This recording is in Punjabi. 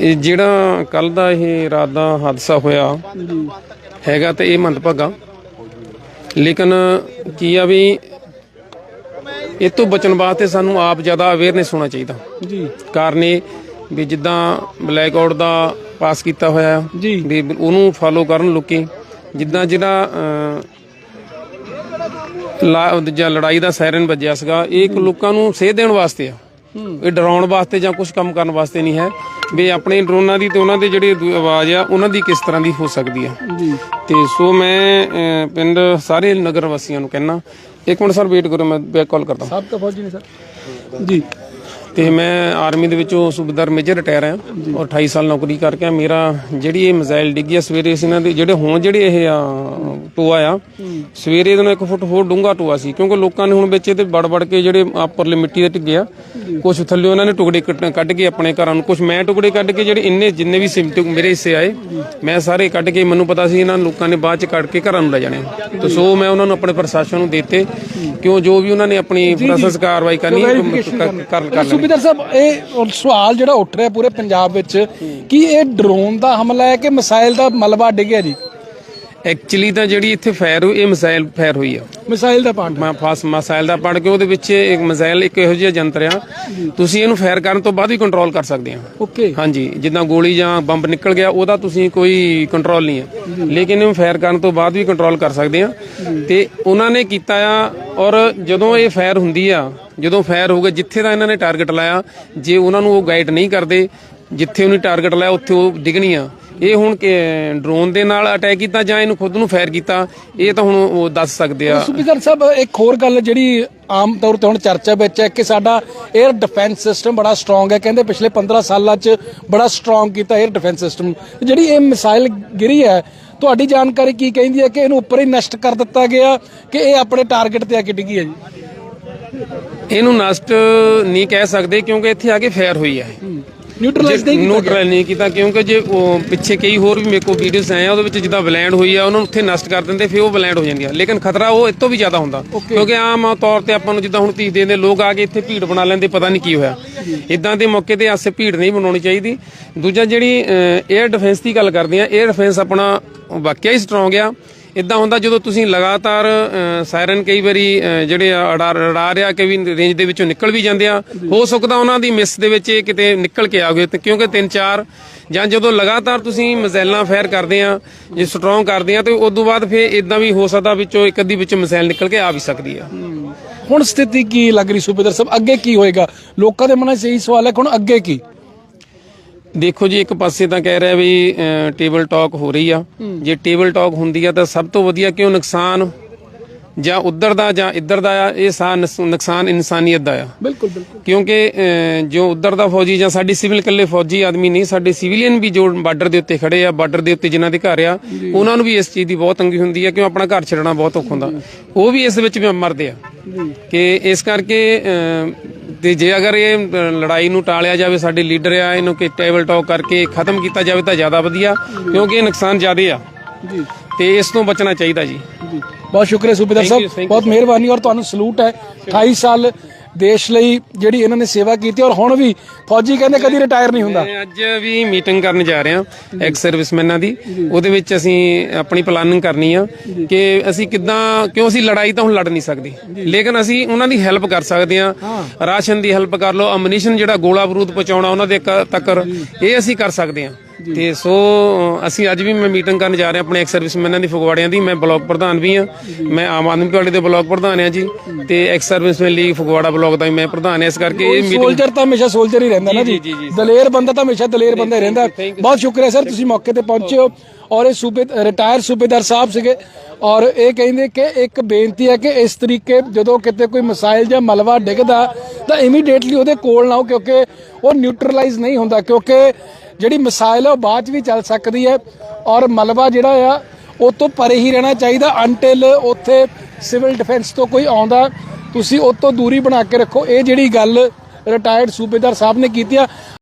ਇਹ ਜਿਹੜਾ ਕੱਲ ਦਾ ਇਹ ਰਾਤ ਦਾ ਹਾਦਸਾ ਹੋਇਆ ਹੈਗਾ ਤੇ ਇਹ ਮੰਦਭਾਗਾ। ਲੇਕਿਨ ਕੀ ਆ ਵੀ ਇਹ ਤੋਂ ਬਚਣ ਵਾਸਤੇ ਸਾਨੂੰ ਆਪ ਜ਼ਿਆਦਾ ਅਵੇਅਰਨੈਸ ਹੋਣਾ ਚਾਹੀਦਾ। ਜੀ। ਕਾਰਨ ਇਹ ਵੀ ਜਿੱਦਾਂ ਬਲੈਕ ਆਊਟ ਦਾ ਪਾਸ ਕੀਤਾ ਹੋਇਆ ਜੀ। ਵੀ ਉਹਨੂੰ ਫਾਲੋ ਕਰਨ ਲੋਕੀ ਜਿੱਦਾਂ ਜਿਹੜਾ ਲਾ- ਲੜਾਈ ਦਾ ਸਾਇਰਨ ਵੱਜਿਆ ਸੀਗਾ ਇਹ ਇੱਕ ਲੋਕਾਂ ਨੂੰ ਸੇਧ ਦੇਣ ਵਾਸਤੇ ਆ। ਇਹ ਡਰਾਉਣ ਵਾਸਤੇ ਜਾਂ ਕੁਝ ਕੰਮ ਕਰਨ ਵਾਸਤੇ ਨਹੀਂ ਹੈ। ਵੀ ਆਪਣੇ ਡਰੋਨਾਂ ਦੀ ਤੇ ਉਹਨਾਂ ਦੇ ਜਿਹੜੇ ਆਵਾਜ਼ ਆ ਉਹਨਾਂ ਦੀ ਕਿਸ ਤਰ੍ਹਾਂ ਦੀ ਹੋ ਸਕਦੀ ਆ। ਜੀ। ਤੇ ਸੋ ਮੈਂ ਪਿੰਡ ਸਾਰੇ ਨਗਰ ਵਾਸੀਆਂ ਨੂੰ ਕਹਿਣਾ ਇੱਕ ਮਿੰਟ ਸਰ ਵੇਟ ਕਰੋ ਮੈਂ ਬੈਕ ਕਾਲ ਕਰਦਾ। ਸਭ ਤੋਂ ਫੌਜੀ ਨੇ ਸਰ। ਜੀ। ਤੇ ਮੈਂ ਆਰਮੀ ਦੇ ਵਿੱਚੋਂ ਸੂਬੇਦਾਰ ਮੇਜਰ ਰਿਟਾਇਰ ਆ ਔਰ 28 ਸਾਲ ਨੌਕਰੀ ਕਰਕੇ। ਮੇਰਾ ਜਿਹੜੀ ਇਹ ਮਿਜ਼ਾਈਲ ਡਿੱਗੀ ਆ ਸਵੇਰੇ ਸੀ ਇਹਨਾਂ ਦੇ ਜਿਹੜੇ ਹੁਣ ਜਿਹੜੇ ਇਹ ਆ ਟੋਆ ਆ ਸਵੇਰੇ ਇਹਨਾਂ ਇੱਕ ਫੁੱਟ ਹੋਰ ਡੂੰਘਾ ਟੋਆ ਸੀ ਕਿਉਂਕਿ ਲੋਕਾਂ ਨੇ ਹੁਣ ਵਿੱਚ ਇਹਦੇ ਵੜ ਵੜ ਕੇ ਜਿਹੜੇ ਉੱਪਰਲੇ ਮਿੱਟੀ ਦੇ ਟਿੱਗੇ ਆ ਕੁਝ ਥੱਲੇ ਉਹਨਾਂ ਨੇ ਟੁਕੜੇ ਕੱਢ ਕੇ ਆਪਣੇ ਘਰਾਂ ਨੂੰ ਕੁਝ ਮੈਂ ਟੁਕੜੇ ਕੱਢ ਕੇ ਜਿਹੜੇ ਇੰਨੇ ਜਿੰਨੇ ਵੀ ਸਿਮਟ ਮੇਰੇ ਹਿੱਸੇ ਆਏ ਮੈਂ ਸਾਰੇ ਕੱਢ ਕੇ ਮੈਨੂੰ ਪਤਾ ਸੀ ਇਹਨਾਂ ਲੋਕਾਂ ਨੇ ਬਾਅਦ ਚ ਕੱਢ ਕੇ ਘਰਾਂ ਨੂੰ ਲੈ ਜਾਣੇ। ਤੇ ਸੋ ਮੈਂ ਉਹਨਾਂ ਨੂੰ ਆਪਣੇ ਪ੍ਰਸ਼ਾਸਨ ਨੂੰ ਦਿੱਤੇ ਕਿਉਂ ਜੋ ਵੀ ਉਹਨਾਂ ਨੇ ਆਪਣੀ ਪ੍ਰੋਸੈਸ ਕਾਰਵਾਈ ਕਰਨੀ ਕਰ ਕਰ ਲੈਣੀ ਸੁਬੇਦਾਰ ਸਾਹਿਬ ਇਹ ਸਵਾਲ ਜਿਹੜਾ ਉੱਠ ਰਿਹਾ ਪੂਰੇ ਪੰਜਾਬ ਵਿੱਚ ਕਿ ਇਹ ਡਰੋਨ ਦਾ ਹਮਲਾ ਹੈ ਕਿ ਮਿਸਾਈਲ ਦਾ ਮਲਬਾ ਡਿੱਗਿਆ ਜੀ? ਐਕਚੁਅਲੀ ਤਾਂ ਜਿਹੜੀ ਇੱਥੇ ਫਾਇਰ ਹੋਈ ਇਹ ਮਿਸਾਈਲ ਫਾਇਰ ਹੋਈ ਆ। ਮਿਸਾਈਲ ਦਾ ਪਾਂਡ ਮੈਂ ਫਾਸ ਮਿਸਾਈਲ ਦਾ ਪੜ ਕੇ ਉਹਦੇ ਵਿੱਚ ਇੱਕ ਮਿਸਾਈਲ ਇੱਕ ਇਹੋ ਜਿਹਾ ਯੰਤਰ ਆ। ਤੁਸੀਂ ਇਹਨੂੰ ਫਾਇਰ ਕਰਨ ਤੋਂ ਬਾਅਦ ਵੀ ਕੰਟਰੋਲ ਕਰ ਸਕਦੇ ਆ। ਓਕੇ ਹਾਂਜੀ ਜਿੱਦਾਂ ਗੋਲੀ ਜਾਂ ਬੰਬ ਨਿਕਲ ਗਿਆ ਉਹਦਾ ਤੁਸੀਂ ਕੋਈ ਕੰਟਰੋਲ ਨਹੀਂ ਹੈ ਲੇਕਿਨ ਇਹਨੂੰ ਫਾਇਰ ਕਰਨ ਤੋਂ ਬਾਅਦ ਵੀ ਕੰਟਰੋਲ ਕਰ ਸਕਦੇ ਆ। ਤੇ ਉਹਨਾਂ ਨੇ ਕੀਤਾ ਆ ਔਰ ਜਦੋਂ ਇਹ ਫਾਇਰ ਹੁੰਦੀ ਆ ਜਦੋਂ ਫਾਇਰ ਹੋਊਗਾ ਜਿੱਥੇ ਦਾ ਇਹਨਾਂ ਨੇ ਟਾਰਗੇਟ ਲਾਇਆ ਜੇ ਉਹਨਾਂ ਨੂੰ ਉਹ ਗਾਈਡ ਨਹੀਂ ਕਰਦੇ ਜਿੱਥੇ ਉਹਨੇ ਟਾਰਗੇਟ ਲਾਇਆ ਉੱਥੇ ਉਹ ਡਿੱਗਣੀ ਆ। ਇਹ ਹੁਣ ਡਰੋਨ ਦੇ ਨਾਲ ਅਟੈਕ ਕੀਤਾ ਜਾਂ ਇਹਨੂੰ ਖੁਦ ਨੂੰ ਫਾਇਰ ਕੀਤਾ ਇਹ ਤਾਂ ਹੁਣ ਉਹ ਦੱਸ ਸਕਦੇ ਆ। ਸੁਬੇਦਾਰ ਸਾਹਿਬ ਇੱਕ ਹੋਰ ਗੱਲ ਜਿਹੜੀ ਆਮ ਤੌਰ ਤੇ ਹੁਣ ਚਰਚਾ ਵਿੱਚ ਹੈ ਕਿ ਸਾਡਾ 에ਅਰ ਡਿਫੈਂਸ ਸਿਸਟਮ ਬੜਾ ਸਟਰੋਂਗ ਹੈ। ਕਹਿੰਦੇ ਪਿਛਲੇ 15 ਸਾਲਾਂ 'ਚ ਬੜਾ ਸਟਰੋਂਗ ਕੀਤਾ 에ਅਰ ਡਿਫੈਂਸ ਸਿਸਟਮ ਜਿਹੜੀ ਇਹ ਮਿਸਾਈਲ ਗਿਰੀ ਹੈ ਤੁਹਾਡੀ ਜਾਣਕਾਰੀ ਕੀ ਕਹਿੰਦੀ ਹੈ ਕਿ ਇਹਨੂੰ ਉੱਪਰ ਹੀ ਨਸ਼ਟ ਕਰ ਦਿੱਤਾ ਗਿਆ ਕਿ ਇਹ ਆਪਣੇ ਟਾਰਗੇਟ ਤੇ ਆ ਕੇ ਡਿੱਗੀ ਹੈ ਜੀ? ਇਹਨੂੰ ਨਸ਼ਟ ਨਹੀਂ ਕਹਿ ਸਕਦੇ ਕਿਉਂਕਿ ਇੱਥੇ ਆ ਕੇ ਫਾਇਰ ਹੋਈ ਹੈ। ਨਿਊਟਰਲਾਈਜ਼ ਨਹੀਂ ਕੀਤਾ ਨਿਊਟਰਲ ਨਹੀਂ ਕੀਤਾ ਕਿਉਂਕਿ ਜੇ ਉਹ ਪਿੱਛੇ ਕਈ ਹੋਰ ਵੀ ਮੇਰੇ ਕੋਲ ਵੀਡੀਓਜ਼ ਆਏ ਆ ਉਹਦੇ ਵਿੱਚ ਜਿੱਦਾਂ ਬਲੈਂਡ ਹੋਈ ਆ ਉਹਨਾਂ ਨੂੰ ਉੱਥੇ ਨਸ਼ਟ ਕਰ ਦਿੰਦੇ ਫਿਰ ਉਹ ਬਲੈਂਡ ਹੋ ਜਾਂਦੀ ਆ ਲੇਕਿਨ ਖਤਰਾ ਉਹ ਇਸ ਤੋਂ ਵੀ ਜ਼ਿਆਦਾ ਹੁੰਦਾ। ਕਿਉਂਕਿ ਆਮ ਤੌਰ ਤੇ ਆਪਾਂ ਨੂੰ ਜਿੱਦਾਂ ਹੁਣ ਧੀ ਦੇ ਲੋਕ ਆ ਕੇ ਇੱਥੇ ਭੀੜ ਬਣਾ ਲੈਂਦੇ ਪਤਾ ਨਹੀਂ ਕੀ ਹੋਇਆ। ਇਦਾਂ ਦੇ ਮੌਕੇ ਤੇ ਆਸੇ ਭੀੜ ਨਹੀਂ ਬਣਾਉਣੀ ਚਾਹੀਦੀ। ਦੂਜਾ ਜਿਹੜੀ 에ਅਰ ਡਿਫੈਂਸ ਦੀ ਗੱਲ ਕਰਦੇ ਆ 에ਅਰ ਡਿਫੈਂਸ ਆਪਣਾ ਵਾਕਿਆ ਹੀ ਸਟਰੋਂਗ ਆ। ਇਦਾਂ ਹੁੰਦਾ ਜਦੋਂ ਤੁਸੀਂ ਲਗਾਤਾਰ ਸਾਇਰਨ ਕਈ ਵਾਰੀ ਜਿਹੜੇ ਆ ਅਡਾਰ ਆ ਕਿ ਵੀ ਰੇਂਜ ਦੇ ਵਿੱਚੋਂ ਨਿਕਲ ਵੀ ਜਾਂਦੇ ਆ, ਹੋ ਸਕਦਾ ਉਹਨਾਂ ਦੀ ਮਿਸ ਦੇ ਵਿੱਚ ਇਹ ਕਿਤੇ ਨਿਕਲ ਕੇ ਆ ਗਏ, ਤੇ ਕਿਉਂਕਿ ਤਿੰਨ ਚਾਰ ਜਾਂ ਜਦੋਂ ਲਗਾਤਾਰ ਤੁਸੀਂ ਮਿਜ਼ਾਈਲਾਂ ਫਾਇਰ ਕਰਦੇ ਆ, ਜੇ ਸਟਰੋਂਗ ਕਰਦੇ ਆ, ਤੇ ਉਸ ਤੋਂ ਬਾਅਦ ਫੇਰ ਇਦਾਂ ਵੀ ਹੋ ਸਕਦਾ ਵਿੱਚੋਂ ਇੱਕ ਅੱਧੀ ਵਿੱਚੋਂ ਮਿਸਾਈਲ ਨਿਕਲ ਕੇ ਆ ਵੀ ਸਕਦੀ ਆ। ਹੁਣ ਸਥਿਤੀ ਕੀ ਲੱਗ ਰਹੀ ਸੂਬੇਦਾਰ ਸਾਹਿਬ? ਅੱਗੇ ਕੀ ਹੋਏਗਾ? ਲੋਕਾਂ ਦੇ ਮਨਾਂ 'ਚ ਇਹੀ ਸਵਾਲ ਹੈ, ਕਿ ਹੁਣ ਅੱਗੇ ਕੀ? ਦੇਖੋ ਜੀ ਇੱਕ ਪਾਸੇ ਤਾਂ ਕਹਿ ਰਿਹਾ ਵੀ ਟੇਬਲ ਟਾਕ ਹੋ ਰਹੀ ਆ। ਜੇ ਟੇਬਲ ਟਾਕ ਹੁੰਦੀ ਆ ਤਾਂ ਸਭ ਤੋਂ ਵਧੀਆ ਕਿਉਂ ਨੁਕਸਾਨ? ਜਾਂ ਉਧਰ ਦਾ ਜਾਂ ਇੱਧਰ ਦਾ ਇਹ ਸਾ ਨੁਕਸ- ਨੁਕਸਾਨ ਇਨਸਾਨੀਅਤ ਦਾ ਆ। ਬਿਲਕੁਲ ਬਿਲਕੁਲ। ਕਿਉਂਕਿ ਜੋ ਉਧਰ ਦਾ ਫੌਜੀ ਜਾਂ ਸਾਡੀ ਸਿਵਲ ਕੱਲੇ ਫੌਜੀ ਆਦਮੀ ਨਹੀਂ ਸਾਡੇ ਸਿਵਲੀਅਨ ਵੀ ਜੋ ਬਾਰਡਰ ਦੇ ਉੱਤੇ ਖੜੇ ਆ ਬਾਰਡਰ ਦੇ ਉੱਤੇ ਜਿਨ੍ਹਾਂ ਦੇ ਘਰ ਆ ਉਹਨਾਂ ਨੂੰ ਵੀ ਇਸ ਚੀਜ਼ ਦੀ ਬਹੁਤ ਤੰਗੀ ਹੁੰਦੀ ਆ ਕਿਉਂ ਆਪਣਾ ਘਰ ਛੱਡਣਾ ਬਹੁਤ ਔਖਾ ਹੁੰਦਾ। ਉਹ ਵੀ ਇਸ ਵਿੱਚ ਮਰਦੇ ਆ। ਕਿ ਇਸ ਕਰਕੇ ਤੇ ਜੇ ਅਗਰ ਇਹ ਲੜਾਈ ਨੂੰ ਟਾਲਿਆ ਜਾਵੇ ਸਾਡੇ ਲੀਡਰ ਆ ਇਹਨੂੰ ਕਿ ਟੇਬਲ ਟਾਕ ਕਰਕੇ ਖਤਮ ਕੀਤਾ ਜਾਵੇ ਤਾਂ ਜ਼ਿਆਦਾ ਵਧੀਆ ਕਿਉਂਕਿ ਇਹ ਨੁਕਸਾਨ ਜ਼ਿਆਦੇ ਆ। ਜੀ। ਤੇ ਇਸ ਤੋਂ ਬਚਣਾ ਚਾਹੀਦਾ ਜੀ। ਬਹੁਤ ਸ਼ੁਕਰੀਆ ਸੂਬੇਦਾਰ ਸਾਹਿਬ ਬਹੁਤ ਮਿਹਰਬਾਨੀ ਔਰ ਤੁਹਾਨੂੰ ਸਲੂਟ ਹੈ। 28 ਸਾਲ ਦੇਸ਼ ਲਈ ਜਿਹੜੀ ਇਹਨਾਂ ਨੇ ਸੇਵਾ ਕੀਤੀ ਔਰ ਹੁਣ ਵੀ ਫੌਜੀ ਕਹਿੰਦੇ ਕਦੀ ਰਿਟਾਇਰ ਨਹੀਂ ਹੁੰਦਾ। ਮੈਂ ਅੱਜ ਵੀ ਮੀਟਿੰਗ ਕਰਨ ਜਾ ਰਹੇ ਹਾਂ ਐਕਸ ਸਰਵਿਸਮੈਨਾਂ ਦੀ। ਉਹਦੇ ਵਿੱਚ ਅਸੀਂ ਆਪਣੀ ਪਲਾਨਿੰਗ ਕਰਨੀ ਆ ਕਿ ਅਸੀਂ ਕਿੱਦਾਂ, ਕਿਉਂ ਅਸੀਂ ਲੜਾਈ ਤਾਂ ਹੁਣ ਲੜ ਨਹੀਂ ਸਕਦੇ। ਲੇਕਿਨ ਅਸੀਂ ਉਹਨਾਂ ਦੀ ਹੈਲਪ ਕਰ ਸਕਦੇ ਹਾਂ। ਰਾਸ਼ਨ ਦੀ ਹੈਲਪ ਕਰ ਲਓ ਅਮਨੀਸ਼ਨ ਜਿਹੜਾ ਗੋਲਾ ਬਰੂਦ ਪਹੁੰਚਾਉਣਾ ਉਹਨਾਂ ਦੇ ਕ- ਤੱਕਰ ਇਹ ਅਸੀਂ ਕਰ ਸਕਦੇ ਹਾਂ। ਤੇ ਸੋ ਅਸੀਂ ਅੱਜ ਵੀ ਮੈਂ ਮੀਟਿੰਗ ਕਰਨ ਜਾ ਰਹੇ ਆਪਣੇ ਐਕਸ ਸਰਵਿਸਮੈਨਾਂ ਦੀ ਫਗਵਾੜਿਆਂ ਦੀ। ਮੈਂ ਬਲਾਕ ਪ੍ਰਧਾਨ ਵੀ ਹਾਂ। ਮੈਂ ਆਮ ਆਦਮੀ ਪਾਰਟੀ ਦੇ ਬਲਾਕ ਪ੍ਰਧਾਨ ਹਾਂ ਜੀ। ਤੇ ex servicemen league Phagwara block ਦਾ ਮੈਂ ਪ੍ਰਧਾਨ ਹਾਂ। ਇਸ ਕਰਕੇ ਇਹ ਮੀਟਿੰਗ ਸੋਲਜਰ ਤਾਂ ਹਮੇਸ਼ਾ ਸੋਲਜਰ ਹੀ ਰਹਿੰਦਾ ਨਾ ਜੀ ਦਲੇਰ ਬੰਦਾ ਤਾਂ ਹਮੇਸ਼ਾ ਦਲੇਰ ਬੰਦਾ ਹੀ ਰਹਿੰਦਾ। ਬਹੁਤ ਸ਼ੁਕਰੀਆ ਸਰ ਤੁਸੀਂ ਮੌਕੇ ਤੇ ਪਹੁੰਚੇ ਹੋ। ਔਰ ਇਹ ਸੂਬੇ ਰਿਟਾਇਰ ਸੂਬੇਦਾਰ ਸਾਹਿਬ ਸੀਗੇ। ਔਰ ਇਹ ਕਹਿੰਦੇ ਕਿ ਇੱਕ ਬੇਨਤੀ ਹੈ ਕਿ ਇਸ ਤਰੀਕੇ ਜਦੋਂ ਕਿਤੇ ਕੋਈ ਮਿਸਾਈਲ ਜਾਂ ਮਲਬਾ ਡਿੱਗਦਾ ਤਾਂ ਇਮੀਡੀਏਟਲੀ ਉਹਦੇ ਕੋਲ ਨਾ ਹੋ ਕਿਉਂਕਿ ਉਹ ਨਿਊਟਰਲਾਈਜ਼ ਨਹੀਂ ਹੁੰਦਾ। ਕਿਉਂਕਿ ਜਿਹੜੀ ਮਿਸਾਈਲ ਹੈ ਉਹ ਬਾਅਦ ਚ ਵੀ ਚੱਲ ਸਕਦੀ ਹੈ ਔਰ ਮਲਬਾ ਜਿਹੜਾ ਆ, ਉਹ ਤੋਂ ਪਰੇ ਹੀ ਰਹਿਣਾ ਚਾਹੀਦਾ ਅੰਟਿਲ ਉੱਥੇ ਸਿਵਲ ਡਿਫੈਂਸ ਤੋਂ ਕੋਈ ਆਉਂਦਾ। ਤੁਸੀਂ ਉਹ ਤੋਂ ਦੂਰੀ ਬਣਾ ਕੇ ਰੱਖੋ। ਇਹ ਜਿਹੜੀ ਗੱਲ ਰਿਟਾਇਰਡ ਸੂਬੇਦਾਰ ਸਾਹਿਬ ਨੇ ਕੀਤੀ ਆ